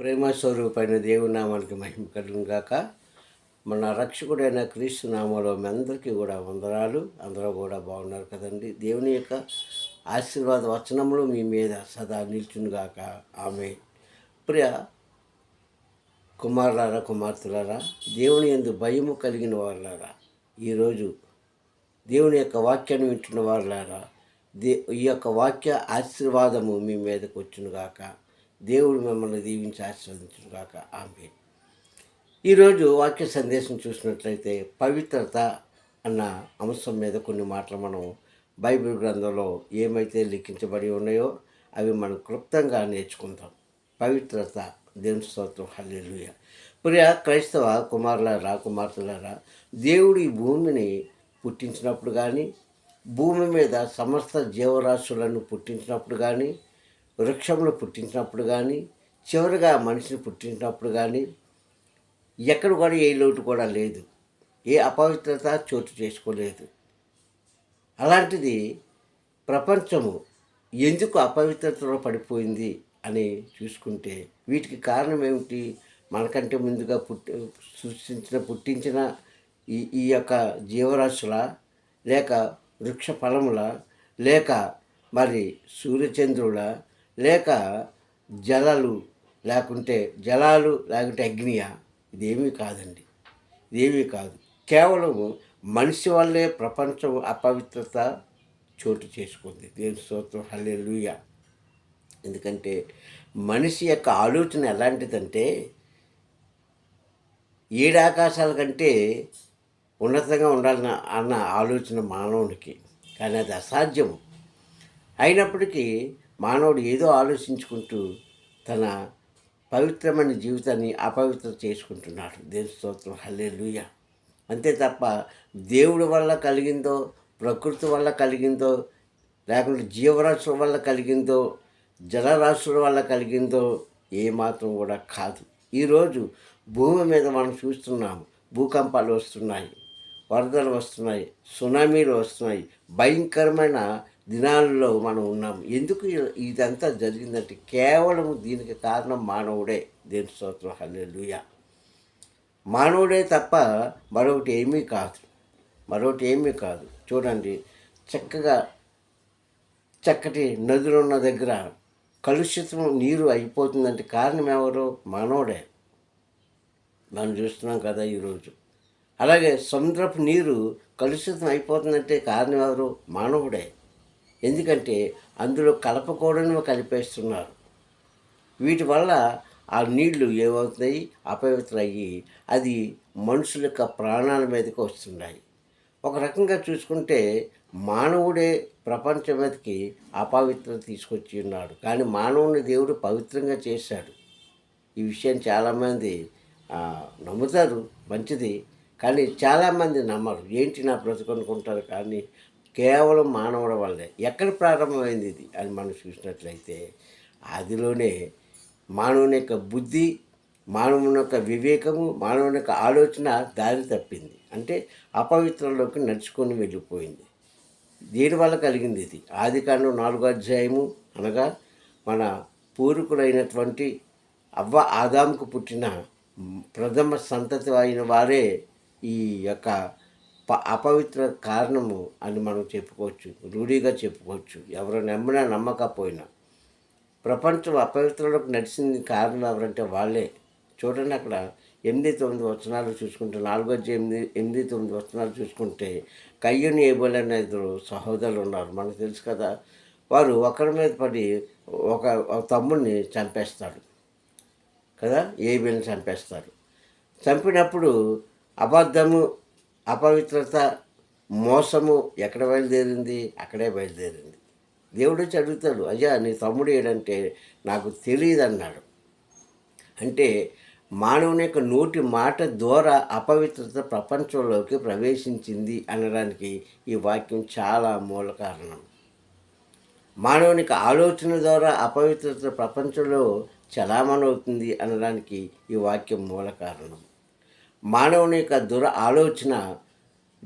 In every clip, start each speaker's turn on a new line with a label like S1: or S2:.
S1: ప్రేమ స్వరూపైన దేవుని నామానికి మహిమ కలుగును గాక. మన రక్షకుడైన క్రీస్తు నామంలో మీ అందరికీ కూడా వందనాలు. అందరూ కూడా బాగున్నారు కదండి. దేవుని యొక్క ఆశీర్వాద వచనములు మీ మీద సదా నిల్చునుగాక ఆమె. ప్రియ కుమారులారా కుమార్తెలారా దేవుని ఎందు భయము కలిగిన వారులారా ఈరోజు దేవుని యొక్క వాక్యాన్ని వింటున్న వారులారా దే ఈ యొక్క వాక్య ఆశీర్వాదము మీ మీదకు వచ్చునుగాక దేవుడు మిమ్మల్ని దీవించి ఆశీర్వదించును కాక ఆమె ఈరోజు వాక్య సందేశం చూసినట్లయితే పవిత్రత అన్న అంశం మీద కొన్ని మాటలు మనం బైబిల్ గ్రంథంలో ఏమైతే లిఖించబడి ఉన్నాయో అవి మనం క్లుప్తంగా నేర్చుకుందాం. పవిత్రత దేవుని స్తోత్రం హల్లెలుయ. ప్రియ క్రైస్తవ కుమారులారా కుమార్తెలారా దేవుడు ఈ భూమిని పుట్టించినప్పుడు కానీ భూమి మీద సమస్త జీవరాశులను పుట్టించినప్పుడు కానీ వృక్షములు పుట్టించినప్పుడు కానీ చివరిగా మనిషిని పుట్టించినప్పుడు కానీ ఎక్కడ కూడా ఏ లోటు కూడా లేదు. ఏ అపవిత్రత చోటు చేసుకోలేదు. అలాంటిది ప్రపంచము ఎందుకు అపవిత్రతలో పడిపోయింది అని చూసుకుంటే వీటికి కారణం ఏమిటి? మనకంటే ముందుగా పుట్టి సృష్టించిన పుట్టించిన ఈ ఈ యొక్క జీవరాశుల లేక వృక్ష ఫలముల లేక మరి సూర్యచంద్రుల లేక జలలు లేకుంటే జలాలు లేకుంటే అగ్నియా? ఇదేమీ కాదండి. ఇదేమీ కాదు. కేవలం మనిషి వల్లే ప్రపంచం అపవిత్రత చోటు చేసుకుంది. దేని స్తోత్రం. హల్లే ఎందుకంటే మనిషి యొక్క ఆలోచన ఎలాంటిదంటే ఏడాకాశాల కంటే ఉన్నతంగా ఉండాలన్న అన్న ఆలోచన మానవునికి. కానీ అది అసాధ్యము. అయినప్పటికీ మానవుడు ఏదో ఆలోచించుకుంటూ తన పవిత్రమైన జీవితాన్ని అపవిత్ర చేసుకుంటున్నాడు. దేవుని స్తోత్రం. హల్లే అంతే తప్ప దేవుడి వల్ల కలిగిందో ప్రకృతి వల్ల కలిగిందో లేకుంటే జీవరాశుల వల్ల కలిగిందో జలరాశుల వల్ల కలిగిందో ఏమాత్రం కూడా కాదు. ఈరోజు భూమి మీద మనం చూస్తున్నాము భూకంపాలు వస్తున్నాయి వరదలు వస్తున్నాయి సునామీలు వస్తున్నాయి భయంకరమైన దినాల్లో మనం ఉన్నాం. ఎందుకు ఇదంతా జరిగిందంటే కేవలం దీనికి కారణం మానవుడే. దేని స్తోత్రం? హల్లెలుయ. మానవుడే తప్ప మరొకటి ఏమీ కాదు. మరొకటి ఏమీ కాదు. చూడండి చక్కగా చక్కటి నదులు ఉన్న దగ్గర కలుషితం నీరు అయిపోతుందంటే కారణం ఎవరు? మానవుడే. మనం చూస్తున్నాం కదా ఈరోజు. అలాగే సముద్రపు నీరు కలుషితం అయిపోతుందంటే కారణం ఎవరు? మానవుడే. ఎందుకంటే అందులో కలపకూడని కలిపేస్తున్నారు. వీటి వల్ల ఆ నీళ్ళు ఏమవుతాయి అపవిత్ర అయ్యి అది మనుషుల యొక్క ప్రాణాల మీదకి వస్తున్నాయి. ఒక రకంగా చూసుకుంటే మానవుడే ప్రపంచం మీదకి అపవిత్రత తీసుకొచ్చి ఉన్నాడు. కానీ మానవుని దేవుడు పవిత్రంగా చేశాడు. ఈ విషయం చాలామంది నమ్ముతారు. మంచిది. కానీ చాలామంది నమ్మరు. ఏంటి నా బ్రతుకు అనుకుంటారు? కానీ కేవలం మానవుల వల్లే. ఎక్కడ ప్రారంభమైంది ఇది? అని మనం చూసినట్లయితే అదిలోనే మానవుని యొక్క బుద్ధి మానవుని యొక్క వివేకము మానవుని యొక్క ఆలోచన దారి తప్పింది. అంటే అపవిత్రంలోకి నడుచుకొని వెళ్ళిపోయింది. దీనివల్ల కలిగింది ఇది. ఆది కాండం నాలుగో అధ్యాయము అనగా మన పూర్వీకులైనటువంటి అవ్వ ఆదాముకు పుట్టిన ప్రథమ సంతతి అయిన వారే ఈ యొక్క అపవిత్ర కారణము అని మనం చెప్పుకోవచ్చు. రూఢిగా చెప్పుకోవచ్చు. ఎవరు నమ్మినా నమ్మకపోయినా. ప్రపంచం అపవిత్రలోకి నడిచింది కారణం ఎవరంటే వాళ్ళే. చూడండి అక్కడ ఎనిమిది తొమ్మిది వచనాలు చూసుకుంటే నాలుగో ఎనిమిది ఎనిమిది తొమ్మిది వచనాలు చూసుకుంటే కయ్యని ఏబోల్ అనే ఇద్దరు సహోదరులు ఉన్నారు. మనకు తెలుసు కదా వారు ఒకరి మీద పడి ఒక ఒక తమ్ముడిని చంపేస్తాడు కదా ఏబిల్ని చంపేస్తారు. చంపినప్పుడు అబద్ధము అపవిత్రత మోసము ఎక్కడ బయలుదేరింది? అక్కడే బయలుదేరింది. దేవుడు వచ్చి అడుగుతాడు అయ్యా నీ తమ్ముడు ఏడంటే నాకు తెలియదు అన్నాడు అంటే మానవుని యొక్క నోటి మాట ద్వారా అపవిత్రత ప్రపంచంలోకి ప్రవేశించింది అనడానికి ఈ వాక్యం చాలా మూల కారణం. మానవునికి ఆలోచన ద్వారా అపవిత్రత ప్రపంచంలో చలామణవుతుంది అనడానికి ఈ వాక్యం మూల కారణం. మానవుని యొక్క దుర ఆలోచన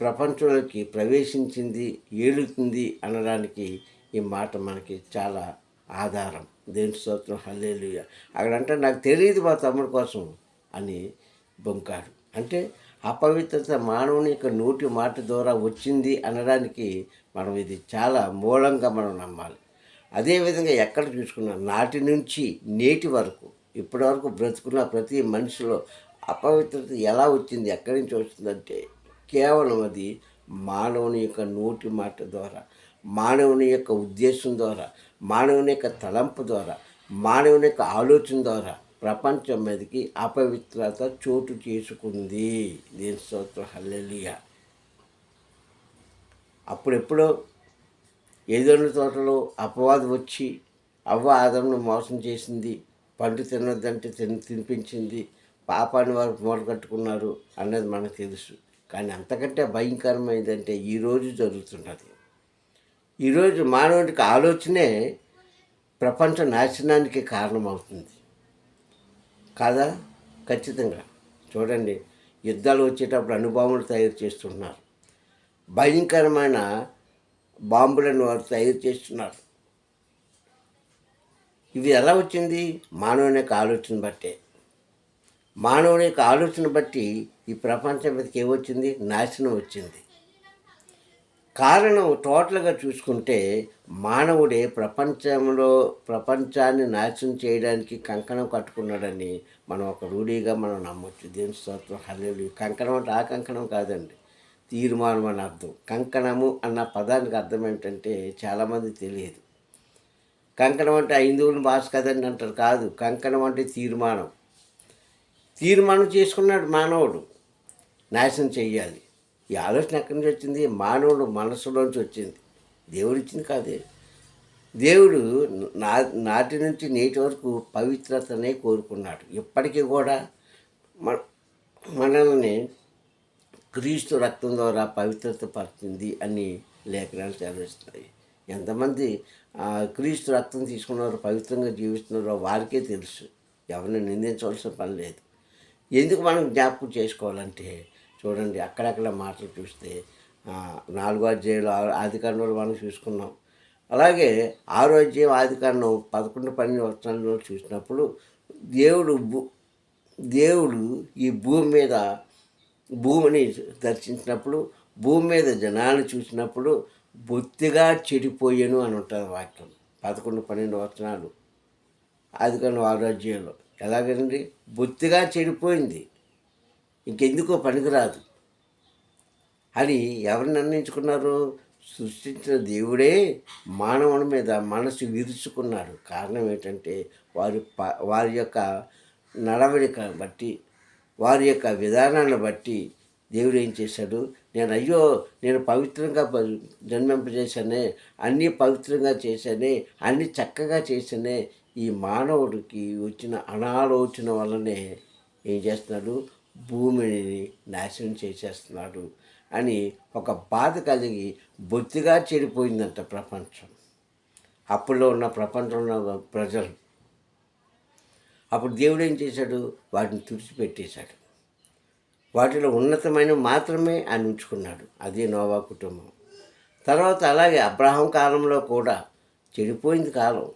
S1: ప్రపంచంలోకి ప్రవేశించింది ఏలుతుంది అనడానికి ఈ మాట మనకి చాలా ఆధారం. దేని స్తోత్రం హల్లేలుయ. అక్కడంటే నాకు తెలియదు మా తమ్ముడి కోసం అని బొంకాడు. అంటే అపవిత్రత మానవుని యొక్క నోటి మాట ద్వారా వచ్చింది అనడానికి మనం ఇది చాలా మూలంగా మనం నమ్మాలి. అదేవిధంగా ఎక్కడ చూసుకున్నా నాటి నుంచి నేటి వరకు ఇప్పటి వరకు బ్రతుకున్న ప్రతి మనిషిలో అపవిత్రత ఎలా వచ్చింది ఎక్కడి నుంచి వచ్చిందంటే కేవలం అది మానవుని యొక్క నోటి మాట ద్వారా మానవుని యొక్క ఉద్దేశం ద్వారా మానవుని యొక్క తలంపు ద్వారా మానవుని యొక్క ఆలోచన ద్వారా ప్రపంచం మీదకి అపవిత్రత చోటు చేసుకుంది. దీని స్తోత్రం హల్లెలియ. అప్పుడెప్పుడో ఏదోని తోటలో అపవాదం వచ్చి అవ్వ ఆదమును మోసం చేసింది పండు తినొద్దంటే తిని తినిపించింది పాపాన్ని వారు మూట కట్టుకున్నారు అన్నది మనకు తెలుసు. కానీ అంతకంటే భయంకరమైందంటే ఈరోజు జరుగుతున్నది. ఈరోజు మానవుడికి ఆలోచనే ప్రపంచ నాశనానికి కారణమవుతుంది. కాదా? ఖచ్చితంగా. చూడండి యుద్ధాలు వచ్చేటప్పుడు అనుభవములు తయారు చేస్తున్నారు. భయంకరమైన బాంబులను వారు తయారు చేస్తున్నారు. ఇవి ఎలా వచ్చింది? మానవుని యొక్క ఆలోచన బట్టే. మానవుని యొక్క ఆలోచన బట్టి ఈ ప్రపంచం మీదకి ఏమొచ్చింది నాశనం వచ్చింది. కారణం టోటల్గా చూసుకుంటే మానవుడే ప్రపంచంలో ప్రపంచాన్ని నాశనం చేయడానికి కంకణం కట్టుకున్నాడని మనం ఒక రూఢీగా మనం నమ్మొచ్చు. దేని స్తోత్రం. హల్లు కంకణం అంటే ఆ కంకణం కాదండి. తీర్మానం అని అర్థం. కంకణము అన్న పదానికి అర్థం ఏంటంటే చాలామంది తెలియదు. కంకణం అంటే హిందువులు భాష కదండి అంటారు. కాదు. కంకణం అంటే తీర్మానం. తీర్మానం చేసుకున్నాడు మానవుడు. నాశనం చెయ్యాలి. ఈ ఆలోచన ఎక్కడి నుంచి వచ్చింది? మానవుడు మనసులోంచి వచ్చింది. దేవుడు ఇచ్చింది కాదే. దేవుడు నా నాటి నుంచి నేటి వరకు పవిత్రతనే కోరుకున్నాడు. ఇప్పటికీ కూడా మన మనల్ని క్రీస్తు రక్తం ద్వారా పవిత్రత పడుతుంది అని లేఖనాలు చదివిస్తున్నాయి. ఎంతమంది క్రీస్తు రక్తం తీసుకున్నారో పవిత్రంగా జీవిస్తున్నారో వారికే తెలుసు. ఎవరిని నిందించవలసిన పని లేదు. ఎందుకు మనం జ్ఞాపకం చేసుకోవాలంటే చూడండి అక్కడక్కడ మాటలు చూస్తే ఆ, నాలుగో అధ్యాయులు ఆదికాండంలో మనం చూసుకున్నాం. అలాగే ఆరో అధ్యాయం ఆదికాండం పదకొండు పన్నెండు వచనాల్లో చూసినప్పుడు దేవుడు భూ దేవుడు ఈ భూమి మీద భూమిని దర్శించినప్పుడు భూమి మీద జనాన్ని చూసినప్పుడు బొత్తిగా చెడిపోయాను అని ఉంటుంది వాక్యం. పదకొండు పన్నెండు వచనాలు అది కానీ ఆరోగ్యంలో ఎలాగండి? బొత్తిగా చెడిపోయింది. ఇంకెందుకో పనికిరాదు. అని ఎవరు నిర్ణయించుకున్నారు సృష్టించిన దేవుడే మానవుని మీద మనసు విరుచుకున్నాడు కారణం ఏంటంటే వారి ప వారి యొక్క నడవడిక బట్టి వారి యొక్క విధానాన్ని బట్టి దేవుడు ఏం చేశాడు? నేను అయ్యో నేను పవిత్రంగా జన్మింపజేశానే అన్నీ పవిత్రంగా చేశానే అన్నీ చక్కగా చేశానే ఈ మానవుడికి వచ్చిన అనాలోచన వల్లనే ఏం చేస్తున్నాడు? భూమిని నాశనం చేసేస్తున్నాడు అని ఒక బాధ కలిగి బొత్తిగా చెడిపోయిందంట ప్రపంచం. అప్పుల్లో ఉన్న ప్రపంచంలో ఉన్న ప్రజలు. అప్పుడు దేవుడు ఏం చేశాడు? వాటిని తుడిచిపెట్టేశాడు. వాటిలో ఉన్నతమైన మాత్రమే ఆయన ఉంచుకున్నాడు. అదే నోవా కుటుంబం. తర్వాత అలాగే అబ్రహం కాలంలో కూడా చెడిపోయింది కాలం.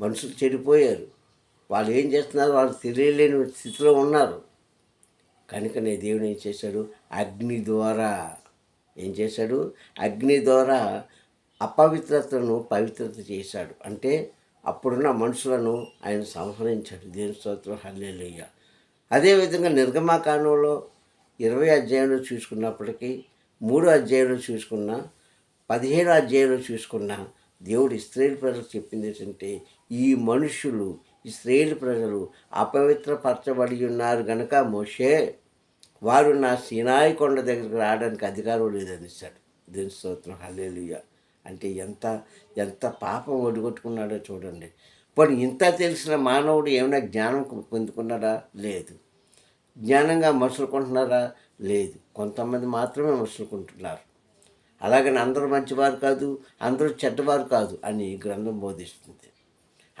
S1: మనుషులు చెడిపోయారు. వాళ్ళు ఏం చేస్తున్నారు? వాళ్ళు తెలియలేని స్థితిలో ఉన్నారు. కనుకనే దేవుడు ఏం చేశాడు? అగ్ని ద్వారా ఏం చేశాడు? అగ్ని ద్వారా అపవిత్రతను పవిత్రత చేశాడు. అంటే అప్పుడున్న మనుషులను ఆయన సంహరించాడు. దేని స్తోత్రం. హల్లెలూయ. అదేవిధంగా నిర్గమాకాండంలో ఇరవై అధ్యాయంలో చూసుకున్నప్పటికీ మూడో అధ్యాయంలో చూసుకున్న పదిహేడు అధ్యాయంలో చూసుకున్న దేవుడు ఇస్రాయేల్ ప్రజలకు చెప్పింది ఏంటంటే ఈ మనుషులు ఇస్రాయేల్ ప్రజలు అపవిత్రపరచబడి ఉన్నారు గనక మోషే వారు నా సినాయి కొండ దగ్గరికి రావడానికి అధికారం లేదని ఇస్తాడు దీని స్తోత్రం. హల్లెలూయా. అంటే ఎంత ఎంత పాపం ఒడిగొట్టుకున్నాడో చూడండి. పోనీ ఇంత తెలిసిన మానవుడు ఏమైనా జ్ఞానం పొందుకున్నాడా? లేదు. జ్ఞానంగా మసులుకుంటున్నారా లేదు. కొంతమంది మాత్రమే మసులుకుంటున్నారు అలాగని అందరూ మంచివారు కాదు అందరూ చెడ్డవారు కాదు అని గ్రంథం బోధిస్తుంది.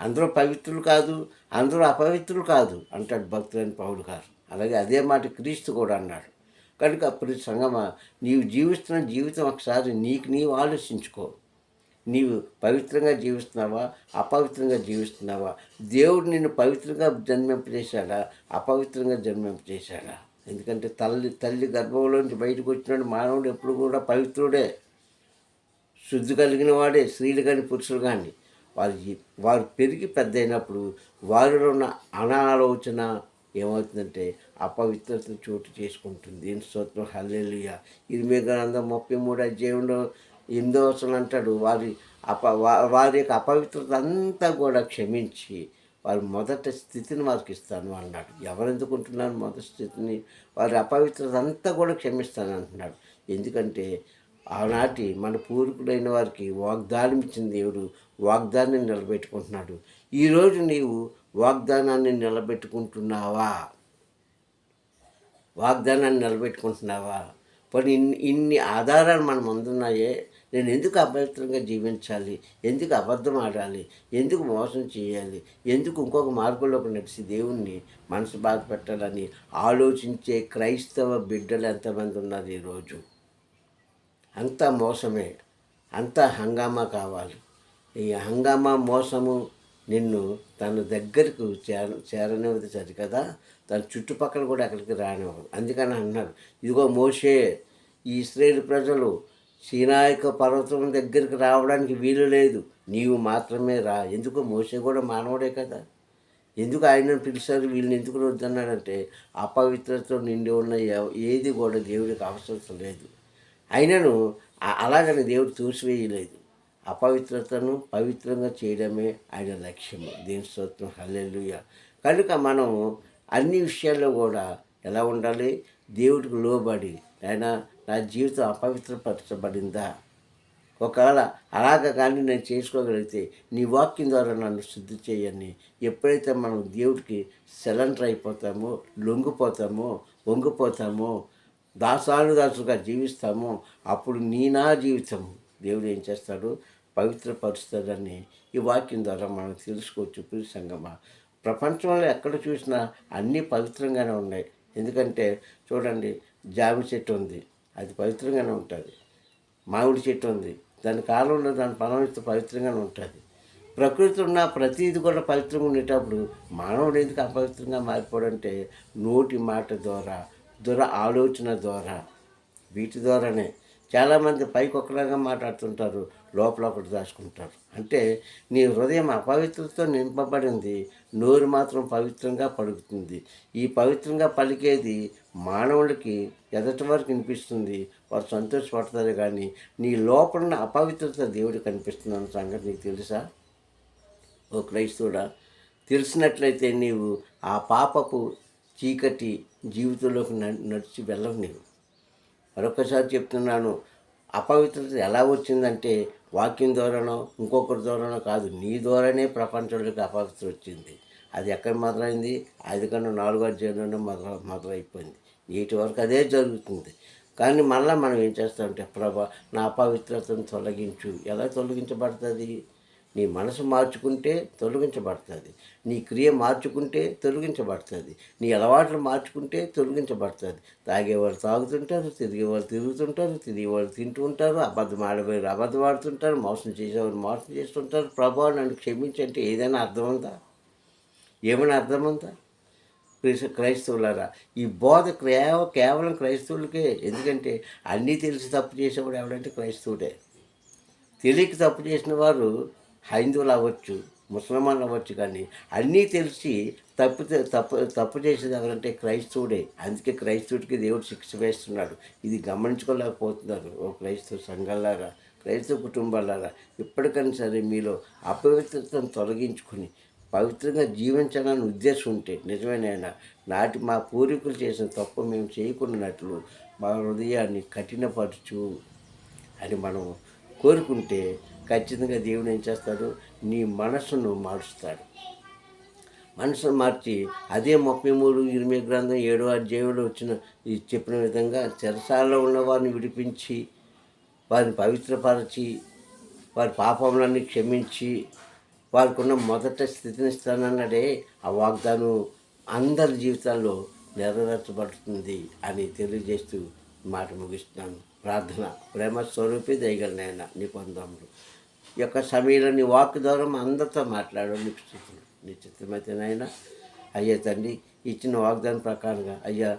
S1: అందరూ పవిత్రులు కాదు అందరూ అపవిత్రులు కాదు అంటాడు భక్తులైన పౌడు గారు. అలాగే అదే మాట క్రీస్తు కూడా అన్నాడు. కనుక అప్పుడు సంగమ నీవు జీవిస్తున్న జీవితం ఒకసారి నీకు నీవు ఆలోచించుకో. నీవు పవిత్రంగా జీవిస్తున్నావా అపవిత్రంగా జీవిస్తున్నావా? దేవుడు నిన్ను పవిత్రంగా జన్మింపజేశాడా అపవిత్రంగా జన్మింపజేశాడా ఎందుకంటే తల్లి తల్లి గర్భంలోంచి బయటకు వచ్చినాడు మానవుడు ఎప్పుడు కూడా పవిత్రుడే. శుద్ధి కలిగిన వాడే స్త్రీలు కానీ పురుషులు కానీ. వారి వారు పెరిగి పెద్దయినప్పుడు వారిలో ఉన్న అనాలోచన ఏమవుతుందంటే అపవిత్రత చోటు చేసుకుంటుంది. దీని స్తోత్రం? హల్లెలూయ. ఇరిమే గ్రంథం ముప్పై మూడు అధ్యాయంలో ఎనిమిదో వచనం అంటాడు వారి అప వారి యొక్క అపవిత్రత అంతా కూడా క్షమించి వారి మొదటి స్థితిని వారికి ఇస్తాను అన్నాడు. ఎవరు ఎందుకుంటున్నారు మొదటి స్థితిని? వారి అపవిత్రత అంతా కూడా క్షమిస్తాను అంటున్నాడు. ఎందుకంటే ఆనాటి మన పూర్వీకులైన వారికి వాగ్దానం ఇచ్చిన దేవుడు వాగ్దానాన్ని నిలబెట్టుకుంటున్నాడు. ఈరోజు నీవు వాగ్దానాన్ని నిలబెట్టుకుంటున్నావా? వాగ్దానాన్ని నిలబెట్టుకుంటున్నావా? పోనీ ఇన్ని ఇన్ని ఆధారాలు మన ముందున్నాయే. నేను ఎందుకు అపవిత్రంగా జీవించాలి? ఎందుకు అబద్ధం ఆడాలి? ఎందుకు మోసం చేయాలి? ఎందుకు ఇంకొక మార్గంలోకి నడిచి దేవుణ్ణి మనసు బాధపెట్టాలని ఆలోచించే క్రైస్తవ బిడ్డలు ఎంతమంది ఉన్నారు ఈరోజు? అంతా మోసమే. అంతా హంగామా కావాలి. ఈ హంగామా మోసము నిన్ను తన దగ్గరకు చేర చేరనివ్వదు సరికదా తన చుట్టుపక్కల కూడా అక్కడికి రానివ్వదు. అందుకని అన్నారు. ఇదిగో మోషే ఈ ఇస్రాయేల్ ప్రజలు సీనాయక పర్వతం దగ్గరికి రావడానికి వీలు లేదు. నీవు మాత్రమే రా. ఎందుకు? మోసే కూడా మానవుడే కదా. ఎందుకు ఆయనను పిలిచారు? వీళ్ళని ఎందుకు వద్దన్నాడంటే అపవిత్రతో నిండి ఉన్న ఏది కూడా దేవుడికి అవసరం లేదు. అయినను అలాగని దేవుడు తూసివేయలేదు. అపవిత్రతను పవిత్రంగా చేయడమే ఆయన లక్ష్యము. దీని స్తోత్రం. హల్లెలుయ. కనుక మనము అన్ని విషయాల్లో కూడా ఎలా ఉండాలి? దేవుడికి లోబడి ఆయన నా జీవితం అపవిత్రపరచబడిందా? ఒకవేళ అలాగ కానీ నేను చేసుకోగలిగితే నీ వాక్యం ద్వారా నన్ను శుద్ధి చేయని ఎప్పుడైతే మనం దేవుడికి సెలంటర్ అయిపోతామో లొంగిపోతామో వంగిపోతామో దాసాను దాసుగా జీవిస్తామో అప్పుడు నీ నా జీవితం దేవుడు ఏం చేస్తాడు? పవిత్రపరుస్తాడని ఈ వాక్యం ద్వారా మనం తెలుసుకోవచ్చు. ప్రియ సంగమ ప్రపంచంలో ఎక్కడ చూసినా అన్నీ పవిత్రంగానే ఉన్నాయి. ఎందుకంటే చూడండి జామ చెట్టు ఉంది. అది పవిత్రంగానే ఉంటుంది. మామిడి చెట్టు ఉంది. దాని కాలంలో దాని ఫలమిస్తే పవిత్రంగానే ఉంటుంది. ప్రకృతి ఉన్న ప్రతిది కూడా పవిత్రంగా ఉండేటప్పుడు మానవుడు ఎందుకు అపవిత్రంగా మారిపోడంటే నోటి మాట ద్వారా దుర ఆలోచన ద్వారా వీటి ద్వారానే. చాలామంది పైకి ఒకలాగా మాట్లాడుతుంటారు. లోపల ఒకటి దాచుకుంటారు. అంటే నీ హృదయం అపవిత్రతతో నింపబడింది నోరు మాత్రం పవిత్రంగా పలుకుతుంది. ఈ పవిత్రంగా పలికేది మానవుడికి ఎదటి వరకు వినిపిస్తుంది వారు సంతోషపడతారు కానీ నీ లోపల ఉన్న అపవిత్రత దేవుడు కనిపిస్తుందన్న సంగతి నీకు తెలుసా? ఓ క్రైస్తవుడా తెలిసినట్లయితే నీవు ఆ పాపపు చీకటి జీవితంలోకి న- నడిచి వెళ్ళవు నీవు. మరొకసారి చెప్తున్నాను అపవిత్రత ఎలా వచ్చిందంటే వాక్యం ద్వారానో ఇంకొకరి ద్వారానో కాదు నీ ద్వారానే ప్రపంచంలోకి అపవిత్ర వచ్చింది. అది ఎక్కడ మొదలైంది? అది కన్నా నాలుగో అధ్యాయంలోనే మొదల మొదలైపోయింది. వీటి వరకు అదే జరుగుతుంది. కానీ మళ్ళీ మనం ఏం చేస్తామంటే ప్రభా నా అపవిత్రతను తొలగించు. ఎలా తొలగించబడుతుంది? నీ మనసు మార్చుకుంటే తొలగించబడుతుంది. నీ క్రియ మార్చుకుంటే తొలగించబడుతుంది. నీ అలవాట్లు మార్చుకుంటే తొలగించబడుతుంది. తాగేవాళ్ళు తాగుతుంటారు తిరిగేవాళ్ళు తిరుగుతుంటారు తిరిగేవాళ్ళు తింటూ ఉంటారు అబద్ధం ఆడవారు అబద్ధం ఆడుతుంటారు మోసం చేసేవారు మోసం చేస్తుంటారు. ప్రభావం నన్ను క్షమించంటే ఏదైనా అర్థం ఉందా ఏమైనా అర్థం ఉందా క్రైస్తవులారా ఈ బోధ కేవ కేవలం క్రైస్తవులకే. ఎందుకంటే అన్నీ తెలిసి తప్పు చేసేవాడు ఎవడంటే క్రైస్తవుడే. తెలియక తప్పు చేసిన వారు హైందువులు అవ్వచ్చు ముసల్మాన్లు అవ్వచ్చు కానీ అన్నీ తెలిసి తప్పు తప్పు తప్పు చేసేది ఎవరంటే క్రైస్తవుడే. అందుకే క్రైస్తవుడికి దేవుడు శిక్ష వేస్తున్నాడు. ఇది గమనించుకోలేకపోతున్నారు. ఓ క్రైస్తవ సంఘాలారా క్రైస్తవ కుటుంబాలారా ఇప్పటికైనా సరే మీలో అపవిత్రతను తొలగించుకొని పవిత్రంగా జీవించాలని ఉద్దేశం ఉంటే నిజమేనైనా నాటి మా పూర్వీకులు చేసిన తప్పు మేము చేయకున్నట్లు మా హృదయాన్ని కఠినపరచు అని మనం కోరుకుంటే ఖచ్చితంగా దేవుడు ఏం చేస్తాడు? నీ మనసును మారుస్తాడు మనసును మార్చి అదే ముప్పై మూడు ఇరవై గ్రంథం ఏడో అధ్యాయంలో వచ్చిన చెప్పిన విధంగా చెరసాలలో ఉన్న వారిని విడిపించి వారిని పవిత్రపరచి వారి పాపములన్నీ క్షమించి వారికి ఉన్న మొదట స్థితిని ఇస్తానన్నాడే ఆ వాగ్దానం అందరి జీవితాల్లో నెరవేర్చబడుతుంది అని తెలియజేస్తూ మాట ముగిస్తున్నాను. ప్రార్థన ప్రేమ స్వరూపి దయగలనైనా నీ పొందాము యొక్క సమయంలో నీ వాక్ ద్వారా మా అందరితో మాట్లాడు నీకు స్థుతులు నీ నాయన అయ్యా తండ్రి ఇచ్చిన వాగ్దానం ప్రకారంగా అయ్యా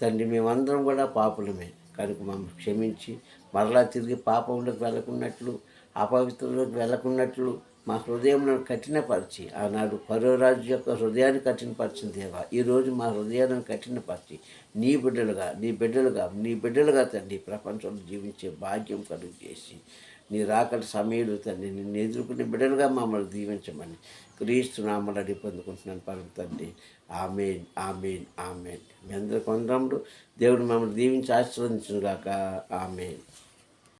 S1: తండ్రి మేమందరం కూడా పాపులమే. కనుక మమ్మల్ని క్షమించి మరలా తిరిగి పాపంలోకి వెళ్ళకున్నట్లు అపవిత్రంలోకి వెళ్ళకున్నట్లు మా హృదయంలో కఠినపరిచి ఆనాడు పరోరాజు యొక్క హృదయాన్ని కఠినపరిచిన దేవా ఈరోజు మా హృదయాన్ని కఠినపరిచి నీ బిడ్డలుగా నీ బిడ్డలుగా నీ బిడ్డలుగా తండ్రి ప్రపంచంలో జీవించే భాగ్యం కలుగు చేసి నీ రాకటి సమయంలో తండ్రి నిన్ను ఎదుర్కొనే బిడ్డలుగా మమ్మల్ని దీవించమని క్రీస్తు నామలు అడిగి పొందుకుంటున్నాను పరమ తండ్రి. Amen amen amen. మీ అందరి కొందరములు దేవుడు మమ్మల్ని దీవించి ఆశీర్వదించుగాక ఆమెన్.